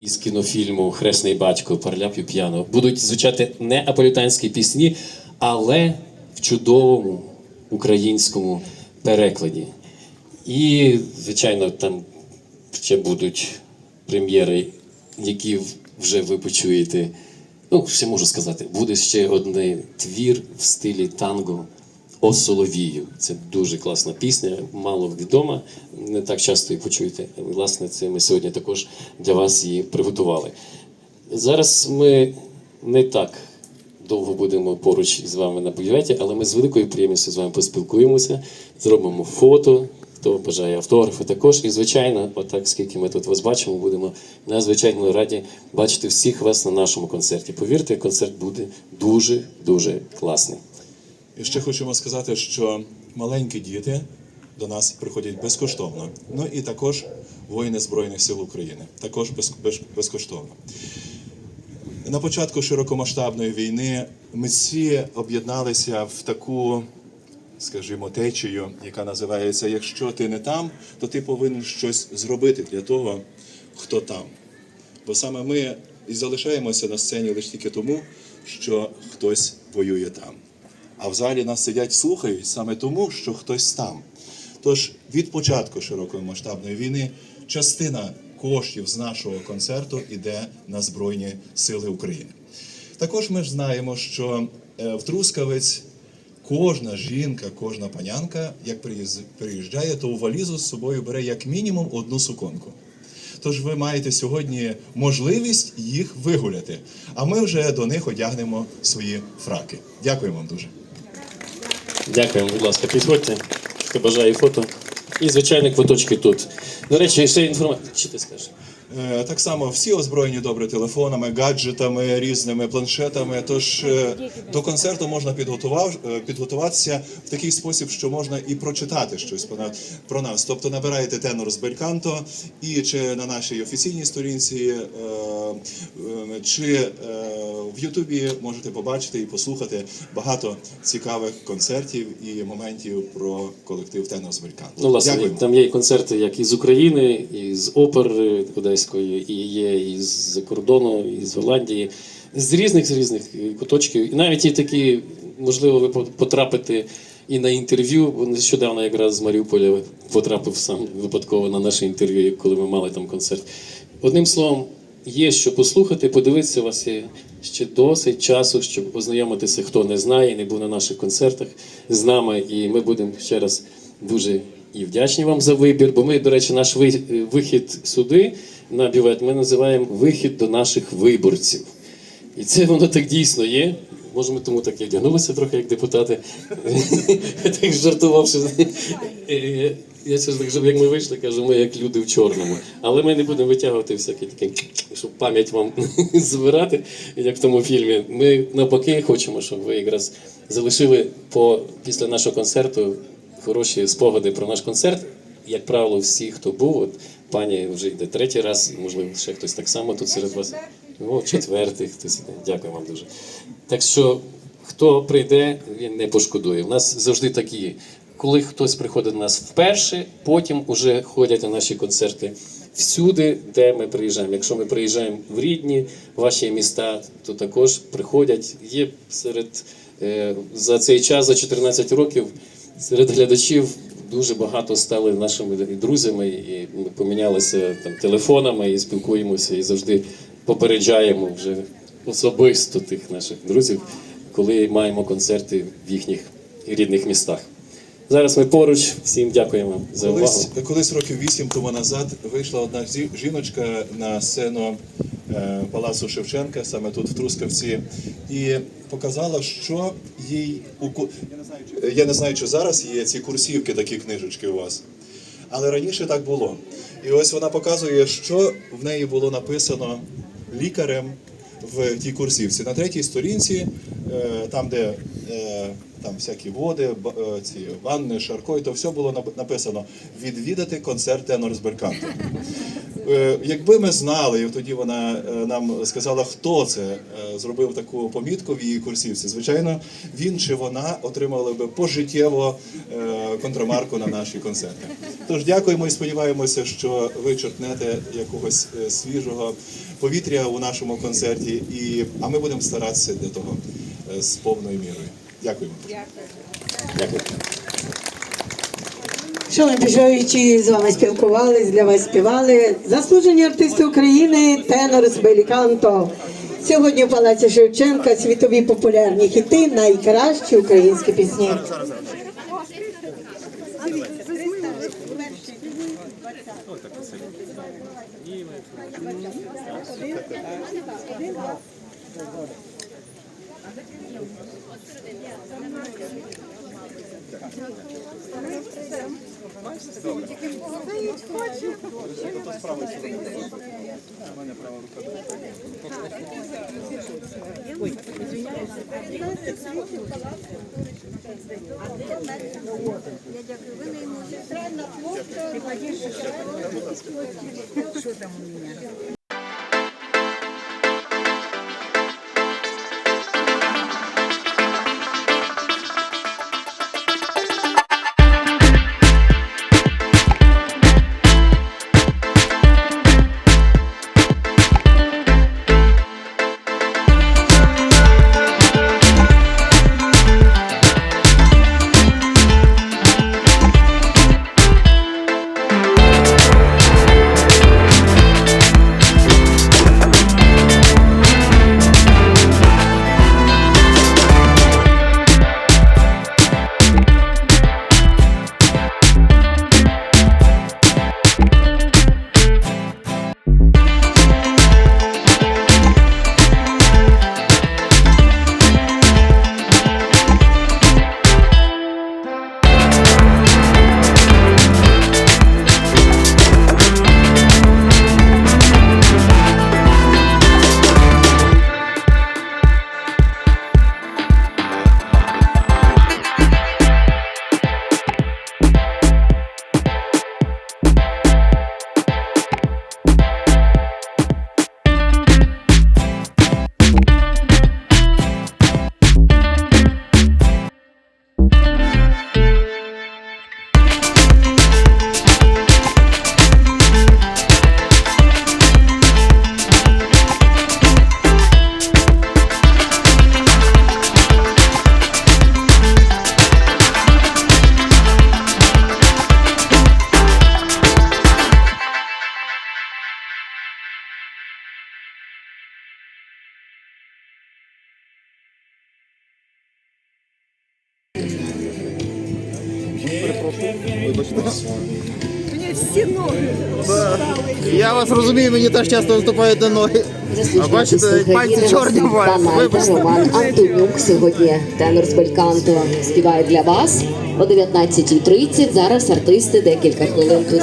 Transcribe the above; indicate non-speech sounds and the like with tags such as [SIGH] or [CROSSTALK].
із кінофільму Хресний батько Парля п'яно будуть звучати не аполітанські пісні, але в чудовому українському перекладі. І, звичайно, там ще будуть прем'єри, які вже ви почуєте. Ну, ще можу сказати, буде ще один твір в стилі танго «О Соловію. Це дуже класна пісня, мало відома, не так часто її почуєте. Власне, це ми сьогодні також для вас її приготували. Зараз ми не так довго будемо поруч з вами на бюветі, але ми з великою приємністю з вами поспілкуємося, зробимо фото. Хто бажає автографи також. І, звичайно, отак, скільки ми тут вас бачимо, будемо надзвичайно раді бачити всіх вас на нашому концерті. Повірте, концерт буде дуже дуже класний. І ще хочемо сказати, що маленькі діти до нас приходять безкоштовно. Ну і також воїни Збройних сил України, також без, без, безкоштовно. На початку широкомасштабної війни митці об'єдналися в таку, скажімо, течію, яка називається Якщо ти не там, то ти повинен щось зробити для того, хто там. Бо саме ми і залишаємося на сцені лише тільки тому, що хтось воює там. А в залі нас сидять, слухають саме тому, що хтось там. Тож від початку широкої масштабної війни частина коштів з нашого концерту йде на Збройні Сили України. Також ми ж знаємо, що е, в Трускавець кожна жінка, кожна панянка, як приїжджає, то у валізу з собою бере як мінімум одну суконку. Тож ви маєте сьогодні можливість їх вигуляти. А ми вже до них одягнемо свої фраки. Дякую вам дуже. Дякуємо, будь ласка, підходьте. Хто бажає фото. І, звичайно, квиточки тут. До речі, ще інформація. Чи ти скажеш? Е, Так само всі озброєні добре телефонами, гаджетами, різними планшетами. Тож е, до концерту можна підготував, е, підготуватися в такий спосіб, що можна і прочитати щось про на- про нас. Тобто набираєте тенор з бельканто, і чи на нашій офіційній сторінці, чи в Ютубі можете побачити і послухати багато цікавих концертів і моментів про колектив тенор з бельканто. Ну, власне, Дякуємо. там є і концерти як із України, і з опери Одеської, і є і з кордону, і з Голландії, з різних з різних куточків. І навіть і такі, можливо, ви потрапите і на інтерв'ю. Нещодавно якраз з Маріуполя потрапив сам випадково на наше інтерв'ю, коли ми мали там концерт. Одним словом, є що послухати, подивитися, у вас є ще досить часу, щоб познайомитися, хто не знає, не був на наших концертах з нами. І ми будемо ще раз дуже і вдячні вам за вибір. Бо ми, до речі, наш вихід сюди на бювет ми називаємо вихід до наших виборців. І це воно так дійсно є. Може, ми тому так і вдягнулися трохи, як депутати. Так жартував, що я- це так, як ми вийшли, кажу, ми як люди в чорному. Але ми не будемо витягувати всякі такі, щоб пам'ять вам [LAUGHS] збирати, як в тому фільмі. Ми навпаки хочемо, щоб ви якраз залишили по після нашого концерту хороші спогади про наш концерт. Як правило, всі, хто був, от пані вже йде третій раз, можливо, ще хтось так само тут серед вас. О, четвертий хтось іде. Дякую вам дуже. Так що, хто прийде, він не пошкодує. У нас завжди такі. Коли хтось приходить до нас вперше, потім уже ходять на наші концерти всюди, де ми приїжджаємо. Якщо ми приїжджаємо в рідні ваші міста, то також приходять. Є серед е, за цей час, за 14 років, серед глядачів дуже багато стали нашими друзями, і ми помінялися там телефонами і спілкуємося, і завжди попереджаємо вже особисто тих наших друзів, коли маємо концерти в їхніх рідних містах. Зараз ми поруч. Всім дякуємо за увагу. Колись, колись років вісім тому назад вийшла одна жіночка на сцену е, Палацу Шевченка, саме тут в Трускавці, і показала, що їй у я не знаю, чи, зараз є ці курсівки, такі книжечки у вас. Але раніше так було. І ось вона показує, що в неї було написано лікарем в тій курсівці. На третій сторінці, е, там, де там всякі води, е, ці ванни, шарко, і то все було написано відвідати концерт тенор з. [LAUGHS] Е, Якби ми знали, і тоді вона е, нам сказала, хто це е, зробив таку помітку в її курсівці. Звичайно, він чи вона отримали би пожиттєво е, контрамарку на наші концерти. Тож дякуємо і сподіваємося, що ви чутнете якогось е, свіжого повітря у нашому концерті, і а ми будемо старатися для того е, з повною мірою. Дякуємо. Дякую. Шановні бажаючі, з вами спілкувались, для вас співали. Заслужені артисти України, тенор з Беліканто. Сьогодні в Палаці Шевченка світові популярні хіти, найкращі українські пісні. Я вас розумію, мені теж часто виступають на ноги. А бачите, пальці чорні бувають. Вибачте. Роман Антонюк сьогодні тенор з Балькантом співає для вас о 19.30. Зараз артисти декілька хвилин тут